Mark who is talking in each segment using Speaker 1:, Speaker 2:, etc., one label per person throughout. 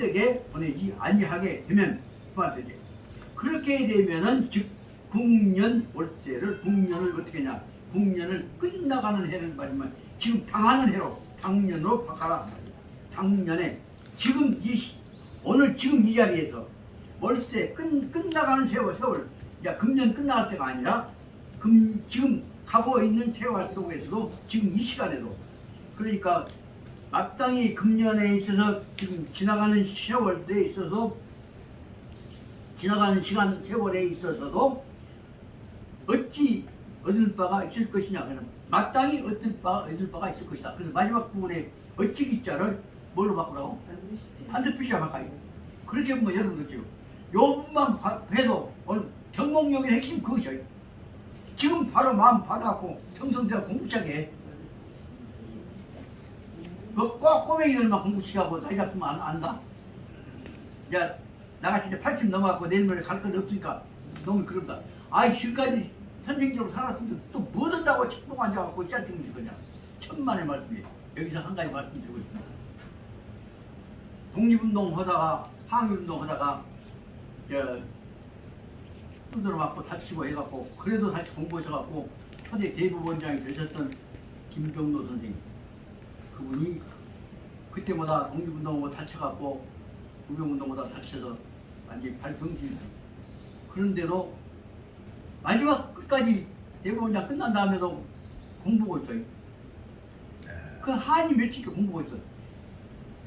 Speaker 1: 헛되게 보내지 아니하게 되면 그만되지. 그렇게 되면은 즉 국년 월세를 국년을 어떻게 하냐? 국년을 끝나가는 해를 말하면 지금 당하는 해로 당년으로 바꿔라. 당년에 지금 이 시- 오늘 지금 이 자리에서 월세 끝 끝나가는 세월 세월 야 금년 끝나갈 때가 아니라 금 지금 가고 있는 세월 속에서도 지금 이 시간에도 그러니까 마땅히 금년에 있어서 지금 지나가는 세월에 있어서 지나가는 시간 세월에 있어서도 어찌 얻을 바가 있을 것이냐 그러면 마땅히 얻을 바 얻을 바가 있을 것이다. 그래서 마지막 부분에 어찌 기자를 뭘로 바꾸라고? 반드시 바꿔요. 그렇게 보면 여러분 그죠? 요 부분만 봐- 해도 오늘 경목력의 핵심 그것이에요. 지금 바로 마음 받아갖고 정성대로 공부 시작해. 그꼭 꼬맹이들만 공부 시작하고 나이 잡으면 안, 안다? 야, 나같이 이제 80 넘어갖고 내일 모레 갈 건 없으니까 너무 그런다. 아이, 지금까지 선생님으로 살았으면 또 뭐 든다고 책보고 앉아갖고 짤등지 그냥. 천만의 말씀이 여기서 한 가지 말씀드리고 있습니다. 독립운동 하다가 항일운동 하다가 저 두드러 맞고 다치고 해갖고 그래도 다시 공부하셔갖고 초대 대부원장이 되셨던 김병로 선생님 그분이 그때마다 독립운동으로 다쳐갖고 우병운동보다 다쳐서 완전히 발병신 그런데도 마지막 끝까지 대법원장 끝난 다음에도 공부하고 있어요. 그 한이 며칠 공부하고 있어요.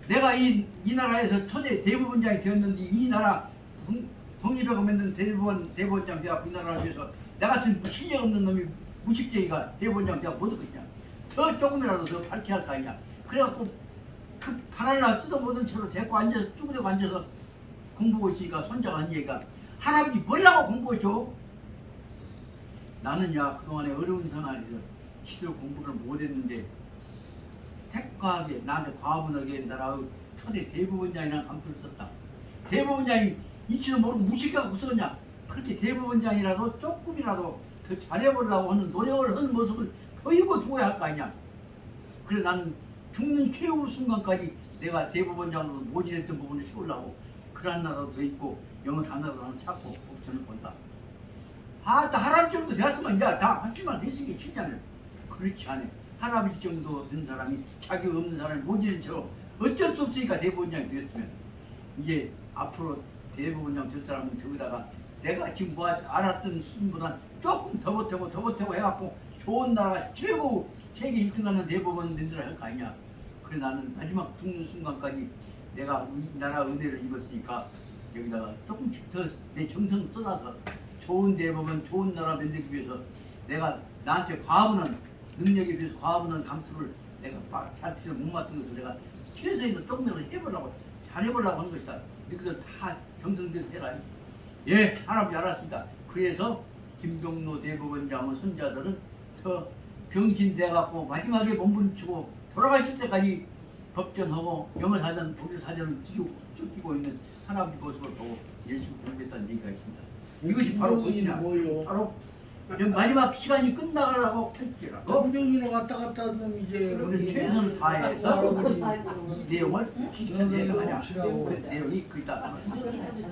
Speaker 1: 내가 이, 이 나라에서 초대 대법원장이 되었는데 이 나라 동- 독립에 검했는 대법원 대법원장 되었고 이 나라를 위해서 나 같은 실력 없는 놈이 무식쟁이가 대법원장 되어 못 얻겠냐 더 조금이라도 더 밝게 할 거 아니냐. 그래갖고 그 바나나 뜯어보던 채로 데리고 앉아서 쭈그리고 앉아서 공부하고 있으니까 손자가 한 얘기가 할아버지 뭘라고 공부해줘 나는 야 그동안에 어려운 생활에서 시도 공부를 못했는데 택과하게 나한테 과분하게 나라의 초대 대법원장이라는 감투를 썼다. 대법원장이 이치도 모르고 무식하고 쓰느냐? 그렇게 대법원장이라도 조금이라도 더 잘해보려고 하는 노력을 하는 모습을 보이고 두어야 할 거 아니냐. 그래 나는 죽는 최후 순간까지 내가 대법원장으로 모진했던 부분을 채우려고 그런 나라도 더 있고 영어 단어도 하나 찾고 옵션을 본다. 아, 나 할아버지 정도 되었으면 이제 다 하실만 했으니 진짜는 그렇지 않아. 할아버지 정도 된 사람이 자기 없는 사람이 모지는 척 어쩔 수 없으니까 대법원장이 되었으면 이제 앞으로 대법원장 될 사람은 저기다가 내가 지금 뭐 알았던 수준보다 조금 더 보태고 더 보태고 해갖고 좋은 나라 최고 세계 1등하는 대법원 된 데를 할거 아니냐. 그래 나는 마지막 죽는 순간까지 내가 이 나라 은혜를 입었으니까 여기다가 조금씩 더 내 정성 쏟아서 좋은 대법원 좋은 나라 만들기 위해서 내가 나한테 과분한 능력에 비해서 과분한 감투를 내가 막잘 필요 못 맡은 것을 내가 최소한도 조금이라도 해보려고 잘 해보려고 하는 것이다. 너희들 다 정성대로 해라. 예, 할아버지 알았습니다. 그래서 김병로 대법원장의 손자들은 더 병신돼갖고 마지막에 몸부림치고 돌아가실 때까지 법전하고 영어사전, 독일사전을 쭉 쫓기고 있는 할아버지 모습을 보고 열심히 공부했다는 얘기가 있습니다. 이것이 바로.
Speaker 2: 뭐요?
Speaker 1: 바로 마지막 시간이 끝나가라고 택지라고
Speaker 2: 정병이나 왔다 갔다 하는 놈 이제
Speaker 1: 최선을 다해서 이 내용을 진짜 내용하냐 그 내용이 그 있다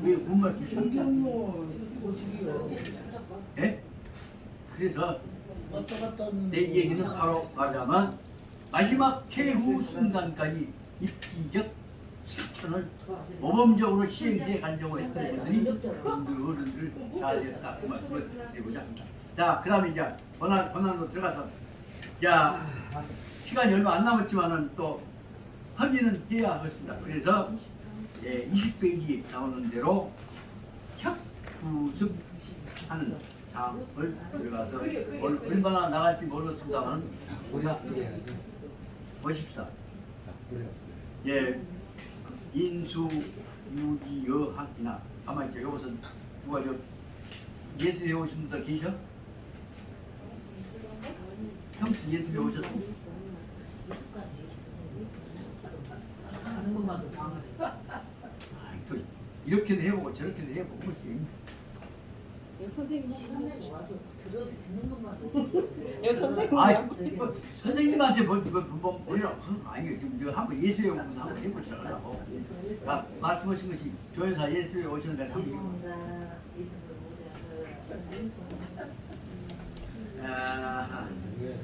Speaker 1: 왜못 말씀이셨습니까?
Speaker 2: 정병로 어디요?
Speaker 1: 예? 그래서 내 얘기는 바로 말하자면 마지막 최후 순간까지 입기적 실천을 모범적으로 시행해 가려고 했던 분들이 어른들 잘 됐다 그 말씀을 드리고자 합니다. 자, 그 다음에 이제 권한, 권한으로 들어가서 자, 시간이 얼마 안 남았지만은 또 확인은 해야 하겠습니다. 그래서 예, 20페이지 나오는 대로 협부습하는 다음을 들어가서 얼- 얼마나 나갈지 모르겠습니다만 우리가 보십시다. 예, 인수 유지 여학이나 아마 이제 여기서 누가 저 예수 배우신 분들 계셔? 형수 예수 배우셨어?
Speaker 3: 가는 것만도 당하지.
Speaker 1: 또 이렇게도 해보고 저렇게도 해보고 그것이
Speaker 3: 여기 선생님
Speaker 4: 시간에 와서 들어 듣는 것만
Speaker 3: 여기 선생님
Speaker 1: 아이, 선생님한테 뭐, 뭐, 뭐, 뭐라 아니 지금 내가 한번 예수에 오면서 한번 해보자고 아, 말씀하신 것이 조연사 예수에 오시는.
Speaker 4: 예수를 못해서
Speaker 1: 아,
Speaker 2: 예.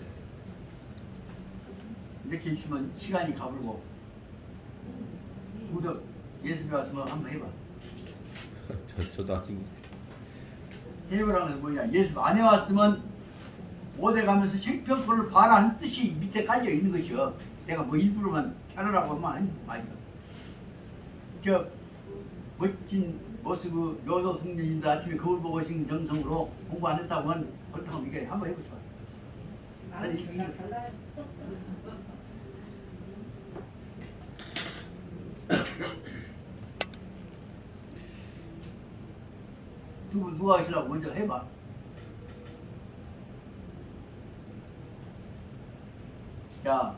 Speaker 1: 이렇게 있으면 시간이 가불고 우도 예수에 왔으면 한번 해봐.
Speaker 5: 저, 저도 아직
Speaker 1: 해보라는 게 뭐냐? 예수 안에 왔으면 오대 가면서 생평포를 봐라는 뜻이 밑에 깔려 있는 것이요. 내가 뭐 일부러만 펴라라고 하면 아니 아니야. 저 멋진 모습의 여도 승리인들 아침에 거울 보고 오신 정성으로 공부 안 했다고 하면 그렇다고 이게 한번 해보자. 아니 이게 누구 누가 하시라고 먼저 해봐. 자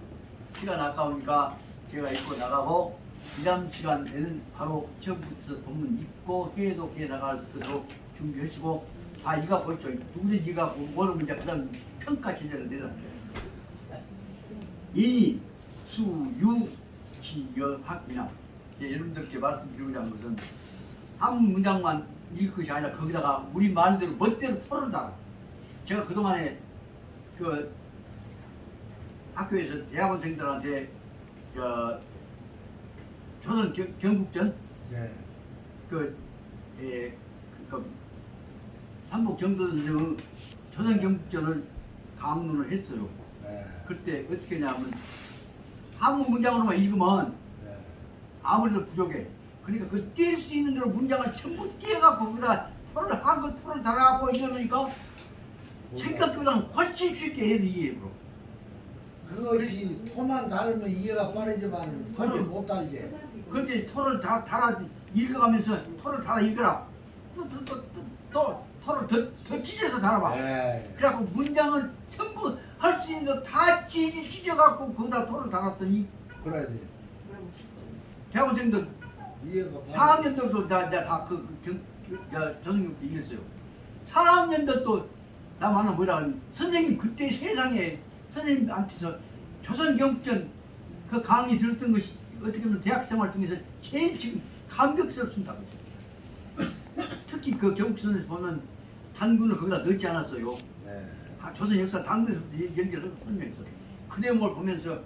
Speaker 1: 시간 아까우니까 제가 읽고 나가고 이다음 시간에는 바로 처음부터 본문 읽고 회독해 나갈 때도 준비하시고 다 이가 보죠. 누구든지 이가 모르면 이제 그다음 평가 제재를 내놨어요. 이 수유 기여학이나 예, 여러분들께 말씀드리고자 하는 것은 한 문장만 읽을 것이 아니라 거기다가 우리 말대로 멋대로 토론을 달아. 제가 그동안에 그 학교에서 대학원생들한테 저 조선 경, 경국전
Speaker 2: 네.
Speaker 1: 그, 예, 그, 삼복 정도 선생은 조선 경국전을 강론을 했어요.
Speaker 2: 네.
Speaker 1: 그때 어떻게 했냐면 한문 문장으로만 읽으면
Speaker 2: 네.
Speaker 1: 아무래도 부족해. 그러니까 그 뛸 수 있는 대로 문장을 전부 띄어갖고 거기다 토를 한글 토를 달아갖고 이러니까 생각보다는 훨씬 쉽게 해도 이해해버려.
Speaker 2: 그것이 토만 달면 이해가 빠르지만 토를 못 달지.
Speaker 1: 그렇게 토를 다 달아 읽어가면서 토를 달아 읽어라. 또또또 토를 더, 더 찢어서 달아봐.
Speaker 2: 네.
Speaker 1: 그래갖고 문장을 전부 할 수 있는 거 다 찢어 찢어갖고 거기다 토를 달았더니
Speaker 2: 그래야지.
Speaker 1: 대학원생들. 4학년들도 다다그 저승님 이겼어요. 4학년들도 나 만나 뭐라 선생님 그때 세상에 선생님한테서 조선 경전 그 강의 들었던 것이 어떻게 보면 대학 생활 중에서 제일 지금 감격스럽습니다. 특히 그 경국선에서 보면 단군을 거기다 넣지 않았어요.
Speaker 2: 네.
Speaker 1: 아, 조선 역사 당근에서부터 연결을 설명했어. 그 내용을 보면서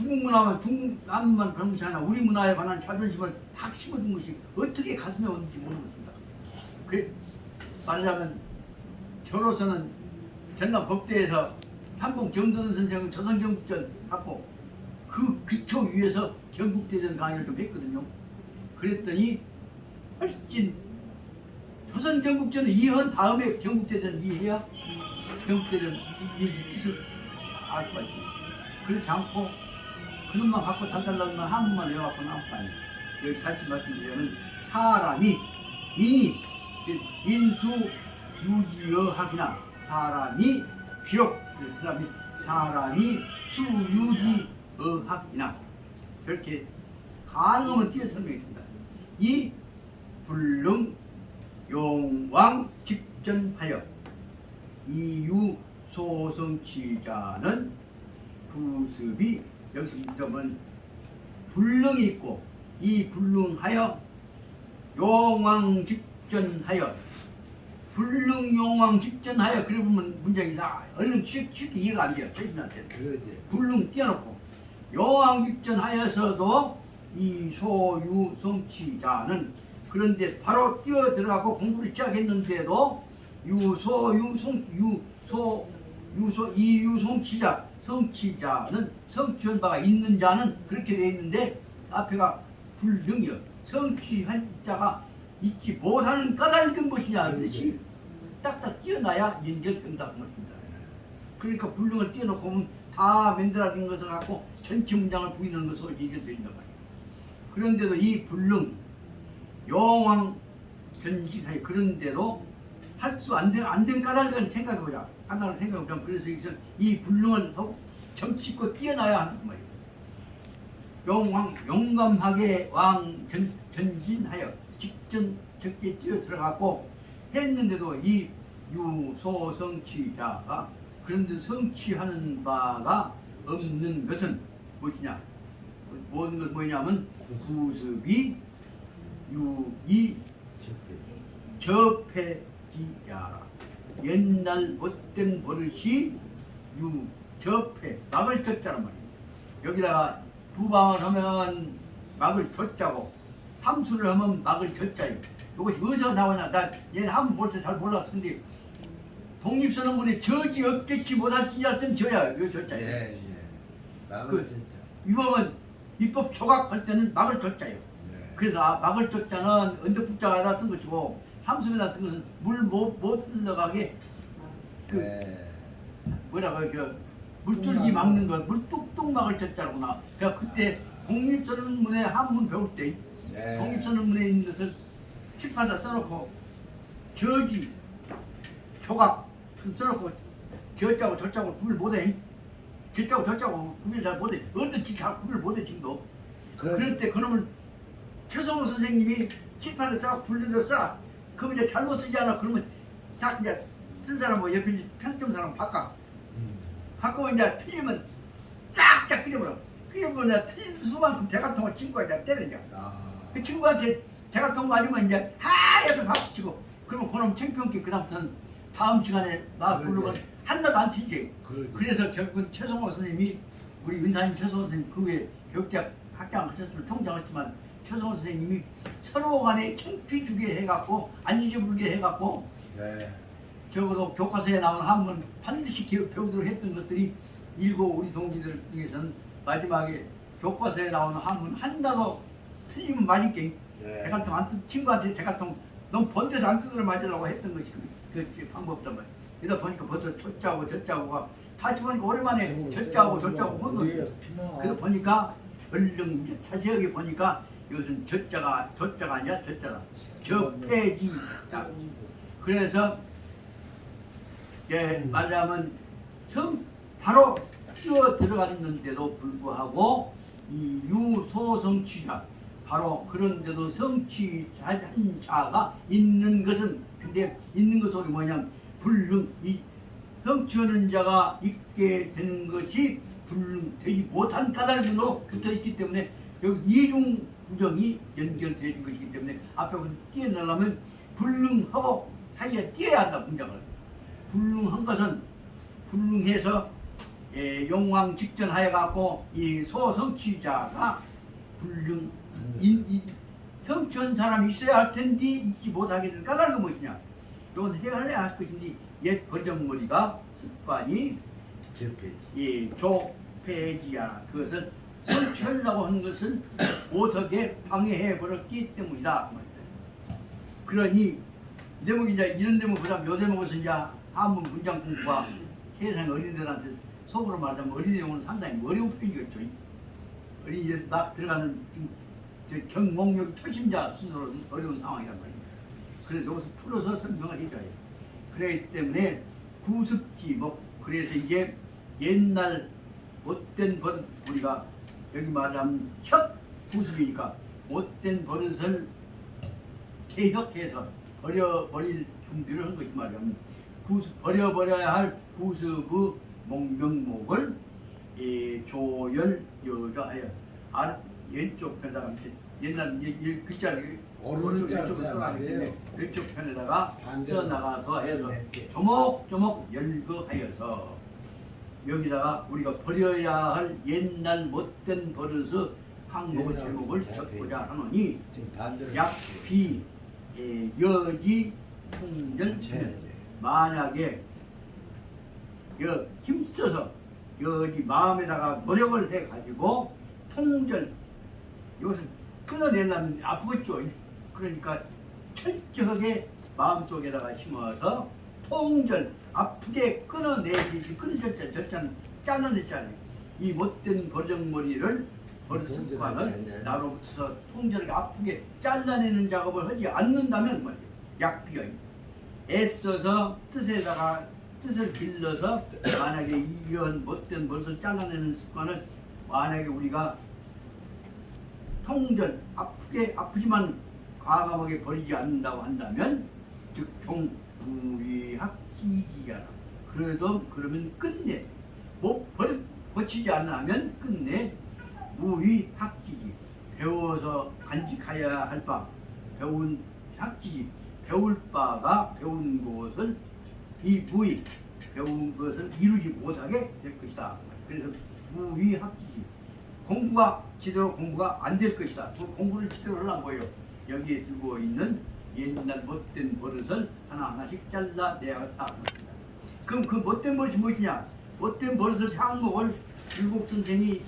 Speaker 1: 중국 문화와 중국 남만 그런 것이 아니라 우리 문화에 관한 자존심을 탁 심어준 것이 어떻게 가슴에 오는지 모르겠습니다. 그 말하자면 저로서는 전남 법대에서 삼봉 정선 선생은 조선 경국전 하고 그 기초 위에서 경국대전 강의를 좀 했거든요. 그랬더니 훨씬 조선 경국전을 이해한 다음에 경국대전 이해해야 경국대전 이, 이, 이 뜻을 알 수가 있어요. 그렇지 않고 그놈만 갖고 단달라면 한국만 외워갖고 나올 거 아니에요. 여기 다시 말씀드리면 사람이 이니 인수 유지어학이나 사람이 비록 그 사람이 사람이 수유지 어학이나 그렇게 가능하면 뒤에 설명했습니다. 이 불능 용왕 직전하여 이유 소성취자는 부습이 여기서 보면 불능이 있고 이 불능하여 용왕 직전하여 불능 용왕 직전하여 그래 보면 문장이 나 얼른 쉽- 쉽게 이해가 안 돼요 저희한테
Speaker 2: 그러지.
Speaker 1: 불능 띄워놓고 용왕 직전하여서도 이 소유 성취자는 그런데 바로 뛰어 들어가고 공부를 시작했는데도 유소유 성 유소 유소 이유 성취자 성취자는 성취한 바가 있는 자는 그렇게 되어 있는데 앞에가 불능이요 성취한 자가 있지 못하는 까닭은 무엇이냐 하듯이 딱딱 뛰어나야 연결된다고 말입니다. 그러니까 불능을 띄워놓고 보면 다 만들어진 것을 갖고 전체 문장을 부인하는 것으로 연결된단 말이에요. 그런데도 이 불능 영왕 전직하여 그런데도 할 수 안된 안된 까닭은 생각해보자. 하나를 생각해보자. 그래서 이 불능을 더 점치고 뛰어나야 한단 말이에요. 영왕 용감하게 왕 전, 전진하여 직전 적게 뛰어 들어갔고 했는데도 이 유소성취자가 그런데 성취하는 바가 없는 것은 무엇이냐? 모든 것 뭐냐면 구습이 유이 접해 지야라. 옛날 못된 버릇이 유 접해 막을 쳤자란 말이야. 여기다가 부방을 하면 막을 쳤자고 삼수를 하면 막을 쳤자요. 이것이 어디서 나오냐? 나 얘는 한번 볼때 잘 몰랐는데 독립선언 문에 저지 없겠지 못할지 할땐 저야 이거 쳤자요.
Speaker 2: 예, 예. 나는
Speaker 1: 그-
Speaker 2: 진짜.
Speaker 1: 이범은 입법 조각할 때는 막을 쳤자요.
Speaker 2: 네.
Speaker 1: 그래서 아, 막을 쳤자는 언덕북자가 같은 것이고 삼수에 같은 것은 물못 못 흘러가게 그
Speaker 2: 네.
Speaker 1: 뭐라고 그 물줄기 막는 것, 물 뚝뚝 막을 쳤자구나. 그러니까 그때 독립선언문에 한문 배울 때
Speaker 2: 네.
Speaker 1: 독립선언문에 있는 것을 칠판에다 써놓고 저지 조각 좀 써놓고 저자고 저자고 구별 못해. 저자고 저자고 구별 잘 못해. 언제지 잘 구별 못해 지금도.
Speaker 2: 그래.
Speaker 1: 그럴 때 그놈을 최성호 선생님이 칠판에 싹 불린 대로 써라. 그럼 이제 잘못 쓰지 않아. 그러면 딱 이제 쓴 사람 뭐 옆에 편점 사람 바꿔.
Speaker 2: 음.
Speaker 1: 바꾸고 이제 틀리면 쫙쫙 끓여버려. 끓여버려 틀린 수만큼 대가통을 친구가 이제 때리냐.
Speaker 2: 아.
Speaker 1: 그 친구한테 대가통 맞으면 이제 하얗게 박수 치고 그러면 그놈 창피한게 그다음부터는 다음 시간에 나 부르고. 한나도 안.
Speaker 2: 그러지.
Speaker 1: 그래서 결국은 최성호 선생님이 우리 은사님 최성호 선생님 그 후에 교육대학 학장 했었지만 총장했지만 최성호 선생님이 서로 간에 창피 주게 해갖고 안 잊어버리게 해갖고
Speaker 2: 네.
Speaker 1: 적어도 교과서에 나온 한문 반드시 기- 배우도록 했던 것들이 일고 우리 동지들 중에서는 마지막에 교과서에 나오는 한문 한나도 틀리면 맞을게.
Speaker 2: 네.
Speaker 1: 대가통 안 뜻, 친구한테 대가통 넌 번데서 안 뜯으려 맞으려고 했던 것이 그, 그 방법단 말이야. 이러다 보니까 벌써 저짜고 저짜고가 다시 보니까 오랜만에 저짜고 저짜고 혼돈 그래서 보니까 얼른 이제 자세하게 보니까 이것은 저자가 저자가 아니야? 저자라 저폐지 그래서 예 말하자면 성 바로 뛰어 들어갔는데도 불구하고 이 유소성취자. 바로 그런데도 성취한 자가 있는 것은 근데 있는 것 속에 뭐냐면 불능. 이 성취하는 자가 있게 되는 것이 불능되지 못한 까닭으로 붙어 있기 때문에 여기 이중 구정이 연결되는 것이기 때문에 앞에 뛰어내려면 불능하고 사이에 뛰어야 한다 문장을. 불능한 것은 불능해서 예, 용왕 직전하여 갖고 이 소성취자가 불능 인, 인, 성취한 사람이 있어야 할 텐데 있지 못하게 된 까닭은 무엇이냐? 이건 해야 할 것인데 옛 번정머리가 습관이
Speaker 2: 접해지.
Speaker 1: 이 조폐지야. 그것을 성취하려고 하는 것을 못하게 방해해 버렸기 때문이다 그. 그러니 대목이 이제 이런 대목보다 요 대목에서 이제 한문 문장 공부가 세상 어린애들한테 속으로 말하자면 어린애용은 상당히 어려운 편이겠죠. 어린이에서 막 들어가는 경목력 초심자 스스로 어려운 상황이란 말이에요. 그래서 여기서 풀어서 설명을 해줘야 해요. 그렇기 때문에 구습지 뭐 그래서 이게 옛날 못된 버릇 우리가 여기 말하면 협 구습이니까 못된 버릇을 개혁해서 버려버릴 준비를 한 것이 말이야. 구습, 버려버려야 할 구습의 목명목을 이 조열 여자하여 아 왼쪽 편에다가 이렇게 옛날 이, 이 글자를
Speaker 2: 오른쪽 말이에요.
Speaker 1: 왼쪽 편에다가
Speaker 2: 반대로
Speaker 1: 써나가서 해서. 조목조목 열거하여서 여기다가 우리가 버려야 할 옛날 못된 버릇의 항목의
Speaker 2: 옛날
Speaker 1: 제목을. 적고자 하노니
Speaker 2: 지금 반대로
Speaker 1: 약비 예, 여지
Speaker 2: 쳐야지.
Speaker 1: 만약에 여 힘써서 여지 마음에다가 노력을 해 가지고 통전 이것을 끊어내려면 아프겠죠. 그러니까 철저하게 마음속에다가 심어서 통전 아프게 끊어내지 끊어졌자 졌잖아 잘라냈잖아요. 이 못된 버정머리를 버릇
Speaker 2: 통전을
Speaker 1: 습관을
Speaker 2: 내내.
Speaker 1: 나로부터 통전하게 아프게 잘라내는 작업을 하지 않는다면 말이에요. 약비가 애써서 뜻에다가 뜻을 길러서 만약에 이런 못된 버릇을 잘라내는 습관을 만약에 우리가 통전 아프게 아프지만 과감하게 버리지 않는다고 한다면 즉종 무위학기기가 그래도 그러면 끝내 뭐벌 고치지 않으면 끝내 무위학기기 배워서 간직하여야 할 바 배운 학기기 배울 바가 배운 것을 이 무위 배운 것을 이루지 못하게 될 것이다. 그래서 무위 학기기 공부가 제대로 공부가 안 될 것이다. 그 공부를 제대로 하려고요. 여기에 들고 있는 옛날 못된 버릇을 하나하나씩 잘라내야겠다. 그럼 그 못된 버릇이 무엇이냐? 못된 버릇을 향목을 일곱 선생이